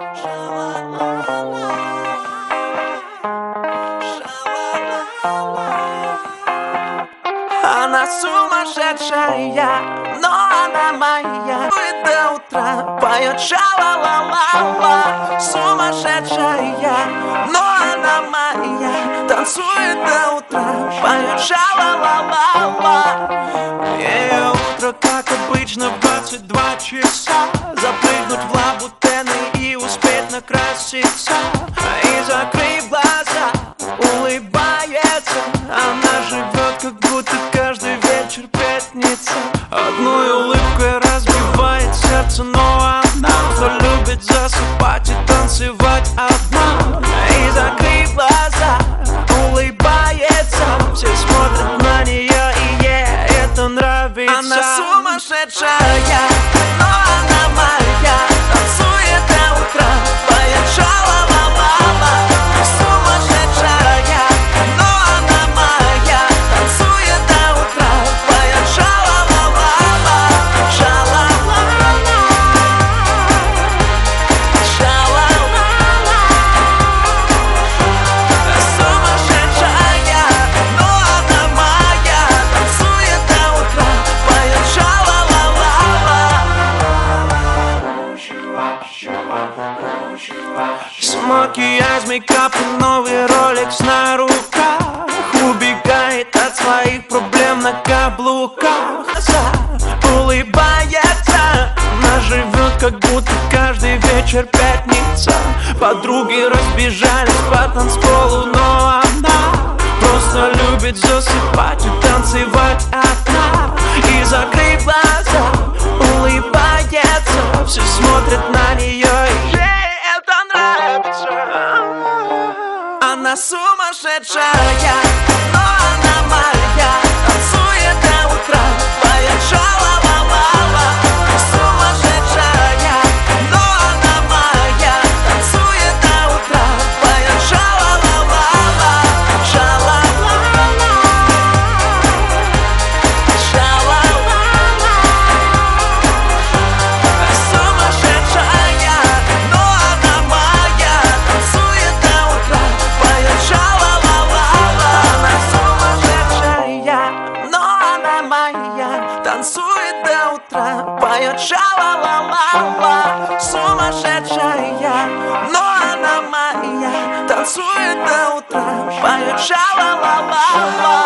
Она сумасшедшая, но она моя. И до утра поет ша-ла-ла-ла-ла Сумасшедшая, но она моя. Танцует до утра, поет ша-ла-ла-ла-ла Ее как обычно, в 22 часа. Запрыгнуть в лабутены и успеть накраситься. И закрыв глаза, улыбается. Она живет, как будто каждый вечер пятница. Одной улыбкой разбивает сердце, но она Кто любит засыпать и танцевать одна сумасшедшая, но Макияж, мейкап и новый ролекс на руках. Убегает от своих проблем на каблуках. Улыбается, она живет, как будто каждый вечер пятница. Подруги разбежались по танцполу, но она Просто любит засыпать и танцевать. Одна сумасшедшая, Танцует до утра, поет ша-ла-ла-ла-ла Сумасшедшая, но она моя Танцует до утра, поет ша-ла-ла-ла-ла